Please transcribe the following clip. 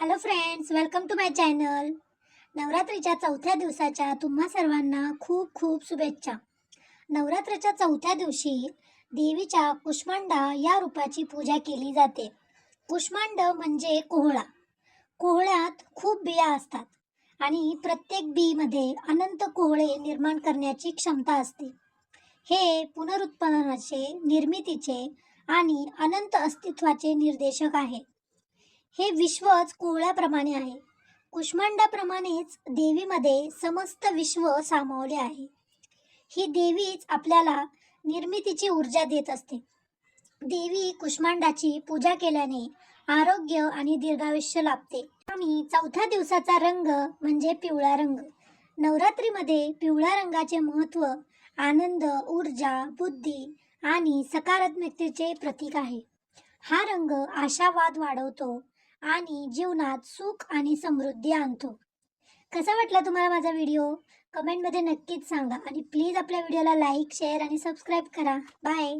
Hello friends welcome to my channel नवरात्रीच्या चौथ्या दिवसाच्या तुम्हा सर्वांना खूप खूप शुभेच्छा. नवरात्राच्या चौथ्या दिवशी देवीच्या कुष्मांडा या रूपाची पूजा केली जाते. कुष्मांड म्हणजे कोहळा. कोहळ्यात खूप बिया असतात आणि प्रत्येक बीमध्ये अनंत कोहळे निर्माण करण्याची क्षमता असते. हे पुनरुत्पादनाचे निर्मितीचे आणि अनंत अस्तित्वाचे निर्देशक आहे. हे विश्वच कोवळ्याप्रमाणे आहे. कुष्मांडाप्रमाणेच देवीमध्ये समस्त विश्व सामावले आहे. ही देवीच आपल्याला निर्मितीची ऊर्जा देत असते. देवी कुष्मांडाची पूजा केल्याने आरोग्य आणि दीर्घायुष्य लाभते. आणि चौथ्या दिवसाचा रंग म्हणजे पिवळा रंग. नवरात्रीमध्ये पिवळ्या रंगाचे महत्त्व आनंद ऊर्जा बुद्धी आणि सकारात्मकतेचे प्रतीक आहे. हा रंग आशावाद वाढवतो आणि जीवनात सुख आणि समृद्धी आणतो. कसा वाटला तुम्हाला माझा व्हिडिओ? कमेंटमध्ये नक्कीच सांगा आणि प्लीज आपल्या व्हिडिओला लाईक शेअर आणि सबस्क्राईब करा. बाय.